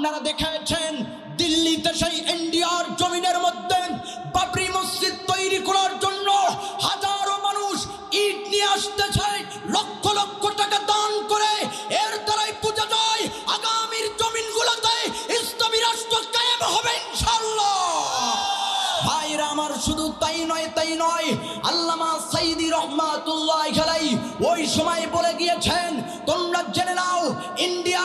আপনারা দেখেছেন দিল্লিতে সেই ইন্ডিয়ার জমিনের মধ্যে বাবরি মসজিদ তৈরি করার জন্য হাজারো মানুষ ইট নিয়ে আসতেছে, লক্ষ লক্ষ টাকা দান করে। এর দ্বারাই বোঝা যায় আগামীর জমিনগুলোতে ইসলামী রাষ্ট্র কায়েম হবে ভাইরা আমার শুধু তাই নয় তাই নয়, আল্লামা সাইদি রহমাতুল্লাহ খেলাই ওই সময় বলে গিয়েছেন, তোমরা জেনে নাও, ইন্ডিয়া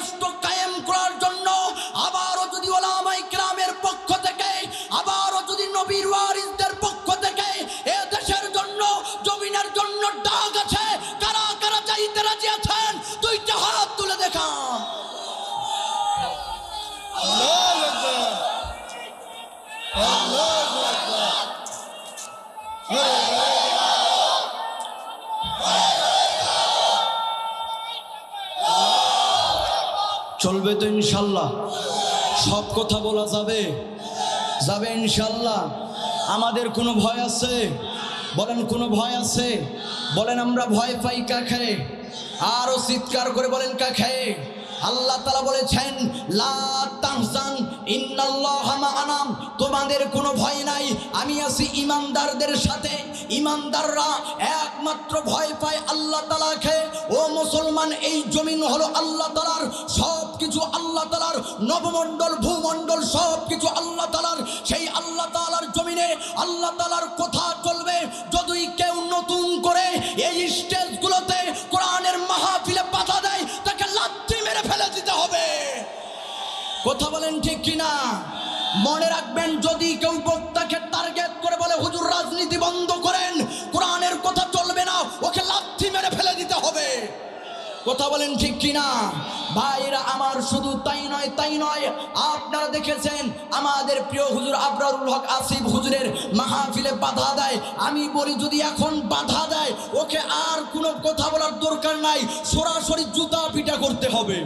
রাষ্ট্র কায়েম করার চলবে তো ইনশাল্লাহ। সব কথা বলা যাবে। যাবে ইনশাল্লাহ। আমাদের কোনো ভয় আছে? বলেন কোনো ভয় আছে? বলেন আমরা ভয় পাই কা কাকে? আরও চিৎকার করে বলেন কা কাকে? আল্লাহ তালা বলেছেন তোমাদের কোনো ভয় নাই, আমি আছি ইমানদারদের সাথে। ইমানদাররা একমাত্র ভয় পায় আল্লাহ তালাকে ও মুসলমান, এই জমিন হলো আল্লাহ তালার সব কিছু আল্লাহ তালার নবমণ্ডল, ভূমণ্ডল সব কিছু আল্লাহ তালার সেই আল্লাহ তালার জমিনে আল্লাহ তালার কথা কথা বলেন ঠিক কিনা? মনে রাখবেন, যদি কেউ বক্তাকে টার্গেট করে বলে, হুজুর, রাজনীতি বন্ধ করেন, কোরআনের কথা চলবে না, ওকে লাথি মেরে ফেলে দিতে হবে। কথা বলেন ঠিক কিনা? ভাইরা আমার শুধু তাই নয় তাই নয়, আপনারা দেখেছেন, আমাদের প্রিয় হুজুর আবরারুল হক আসিফ হুজুরের মাহফিলে বাধা দেয়। আমি বলি, যদি এখন বাধা দেয়, ওকে আর কোনো কথা বলার দরকার নাই, সরাসরি জুতা পিটা করতে হবে।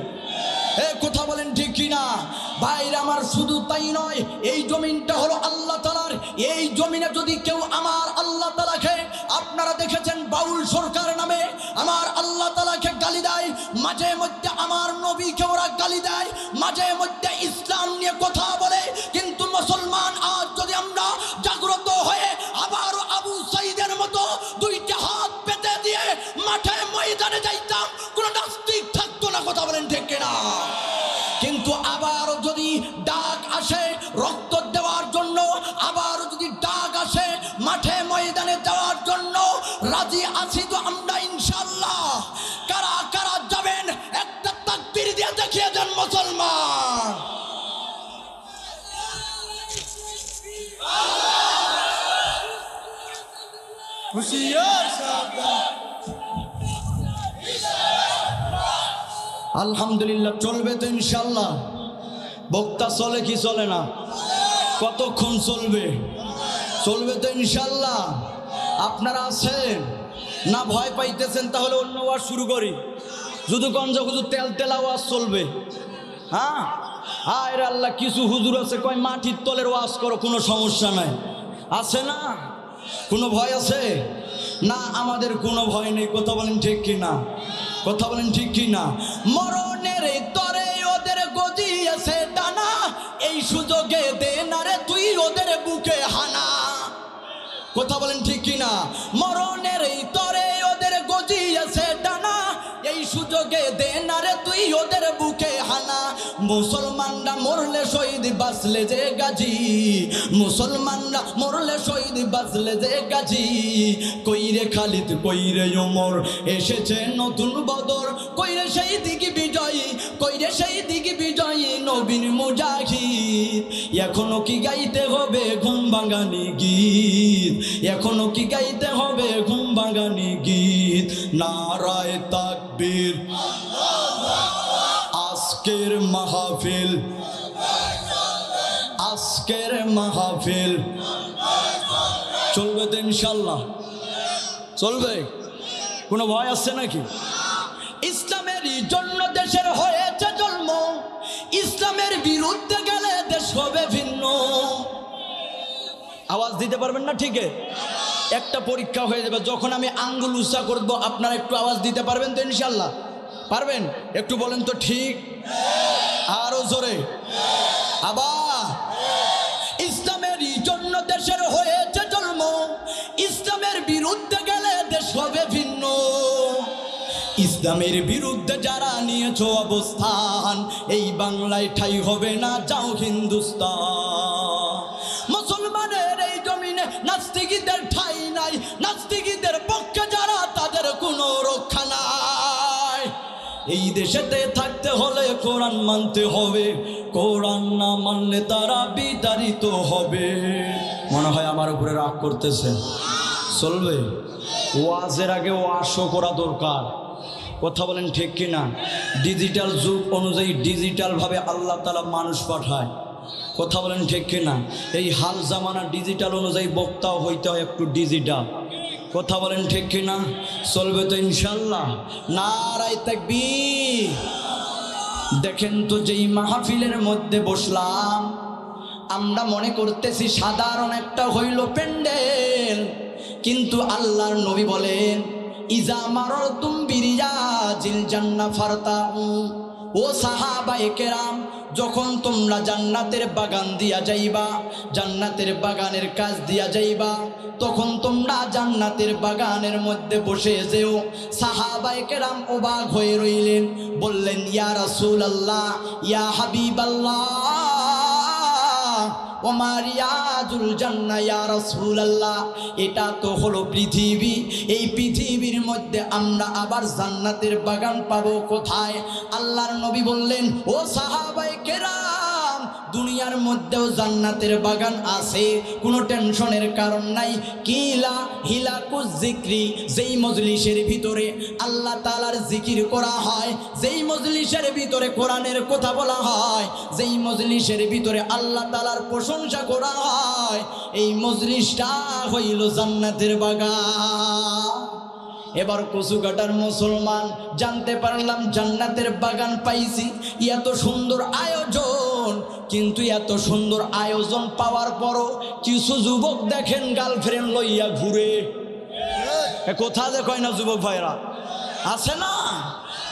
কথা বলেন ঠিক কিনা? বাইরে আমার শুধু তাই নয়, এই জমিনটা হলো আল্লাহ তালার এই জমিনে যদি কেউ আমার আল্লাহ তালাকে আপনারা দেখেছেন বাউল সরকার নামে, আমার আল্লাহ তালাকে গালি দেয়, মাঝে মধ্যে আমার নবীকে ওরা গালি দেয়, মাঝে মধ্যে ইসলাম নিয়ে কথা রাজি আছি তো আমরা ইনশাল্লাহ কারা কারা যাবেন? একটা তাকবীর দিয়ে দেখিয়ে দেন মুসলমান। আলহামদুলিল্লাহ চলবে তো ইনশাল্লাহ বক্তা চলে কি চলে না? কতক্ষণ চলবে? চলবে তো ইনশাল্লাহ আপনারা আছেন? না ভয় পাইতেছেন, তাহলে অন্য ওয়াজ শুরু করি। শুধু গঞ্জ হুজুর, তেল তেলা ওয়াজ চলবে। হ্যাঁ? আয় আল্লাহ, কিছু হুজুর আছে, কয় মাটির তলের ওয়াজ করো, কোনো সমস্যা নাই। আছে না? কোনো ভয় আছে? না, আমাদের কোনো ভয় নেই। কথা বলেন ঠিক কি না? কথা বলেন ঠিক কি না? মরণের তরে ওদের গজি আছে ডানা এই সুযোগে দে না রে, তুই ওদের বুকে হানা। কথা বলেন ঠিক কিনা? মরণের এই তরে ওদের গজিয়েছে ডানা এই সুযোগে দে না রে তুই ওদের বুকে মুসলমানরা মরলে শহীদ বাঁচলে যে গাজী। মুসলমানরা মরলে শহীদ বাঁচলে যে গাজী। কইরে খালিদ, কইরে ওমর, এসেছে নতুন বদর। কইরে সেই দিকে বিজয়ী, কইরে সেই দিকে বিজয়ী নবীন মুজাহিদ। এখনও কি গাইতে হবে ঘুম ভাঙানি গীত? এখনও কি গাইতে হবে ঘুম ভাঙানি গীত? নারায় তাকবীর। আজকের মাহফিল। আজকের মাহফিল। চলবে তো ইনশাল্লাহ চলবে? কোনো ভয় আছে নাকি? ইসলামেরই জন্য দেশের হয়েছে জন্ম। ইসলামের বিরুদ্ধে গেলে দেশ হবে ভিন্ন। আওয়াজ দিতে পারবেন না ঠিক? একটা পরীক্ষা হয়ে যাবে। যখন আমি আঙ্গুল উৎসাহ করব, আপনারা একটু আওয়াজ দিতে পারবেন তো ইনশাল্লাহ পারবেন? একটু বলেন তো ঠিক। আরও জোরে। আবার ইসলামেরই জন্য দেশের হয়েছে জন্ম। ইসলামের বিরুদ্ধে গেলে দেশ হবে ভিন্ন। ইসলামের বিরুদ্ধে যারা নিয়েছ অবস্থান, এই বাংলায় ঠাই হবে না, যাও হিন্দুস্তান। এই দেশেতে থাকতে হলে কোরআন মানতে হবে। কোরআন না মানলে তারা বিতাড়িত হবে। মনে হয় আমার উপরে রাগ করতেছে। চলবে? ওয়াজের আগে ওয়াশও করা দরকার। কথা বলেন ঠিক কিনা? ডিজিটাল যুগ অনুযায়ী ডিজিটালভাবে আল্লাহ তালা মানুষ পাঠায়। কথা বলেন ঠিক কিনা? এই হাল জামানা ডিজিটাল অনুযায়ী বক্তাও হইতে হয় একটু ডিজিটাল। কথা বলেন ঠিক কিনা? চলবে তো ইনশাল্লাহ নারাই থাকবি দেখেন তো যেই মাহফিলের মধ্যে বসলাম, আমরা মনে করতেছি সাধারণ একটা হইল প্যান্ডেল, কিন্তু আল্লাহর নবী বলেন, ইজা মারর তুম বিরিয়া জিল জান্না ফারতা ও সাহাবা কেরাম যখন তোমরা জান্নাতের বাগান দিয়া যাইবা, জান্নাতের বাগানের কাজ দিয়া যাইবা, তখন তোমরা জান্নাতের বাগানের মধ্যে বসে যেও। সাহাবাই কেরাম অবাক হয়ে রইলেন, বললেন, ইয়া রাসুল আল্লাহ ইয়া হাবিব আল্লাহ ওমার ইয়াজুল জান্না ইয়া আল্লাহ এটা তো হলো পৃথিবী। এই পৃথিবীর মধ্যে আমরা আবার জান্নাতের বাগান পাবো কোথায়? আল্লাহর নবী বললেন, ও সাহাবাই কেরাম দুনিয়ার মধ্যেও জান্নাতের বাগান আছে। কোনো টেনশনের কারণ নাই। কিলা হিলাকুজ জিক্রি, যেই মজলিসের ভিতরে আল্লাহ তালার জিকির করা হয়, যেই মজলিসের ভিতরে কোরআনের কথা বলা হয়, যেই মজলিসের ভিতরে আল্লাহ তালার প্রশংসা করা হয়, এই মজলিসটা হইল জান্নাতের বাগান। এবার কচু কাটার মুসলমান জানতে পারলাম, জান্নাতের বাগান পাইছি। এত সুন্দর আয়োজন কিন্তু এত সুন্দর আয়োজন পাওয়ার পরও কিছু যুবক দেখেন গার্লফ্রেন্ড লইয়া ঘুরে। কোথা যে কয় না যুবক ভাইরা? আছে না?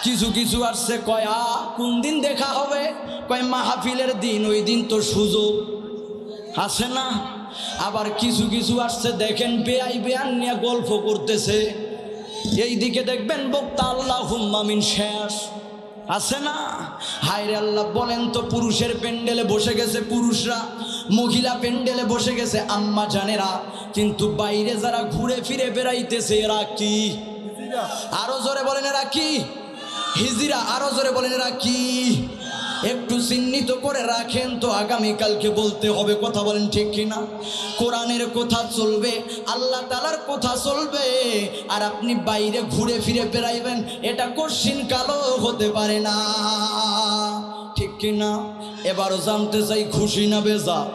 কিছু কিছু আসছে, কয়া কোন দিন দেখা হবে? কয়, মাহফিলের দিন, ওই দিন তো সুযোগ। আছে না? আবার কিছু কিছু আসছে, দেখেন বেআই বেয়ান নিয়ে গল্প করতেছে। এই দিকে দেখবেন বক্তা আল্লাহ হুম্মামিন শেষ। আছে না? হায়রে আল্লাহ বলেন তো পুরুষের প্যান্ডেলে বসে গেছে পুরুষরা মহিলা প্যান্ডেলে বসে গেছে আম্মা জানেরা কিন্তু বাইরে যারা ঘুরে ফিরে বেড়াইতেছে এরা কি? আরও জোরে বলেন এরা কি? হিজিরা আরও জোরে বলেন এরা কি? একটু চিহ্নিত করে রাখেন তো আগামীকালকে বলতে হবে কথা বলেন ঠিক কিনা? কোরআনের কথা চলবে, আল্লাহ তালার কথা চলবে, আর আপনি বাইরে ঘুরে ফিরে বেড়াইবেন, এটা কশিন কালো হতে পারে না। ঠিক কিনা? এবারও জানতে চাই, খুশি না বেজা?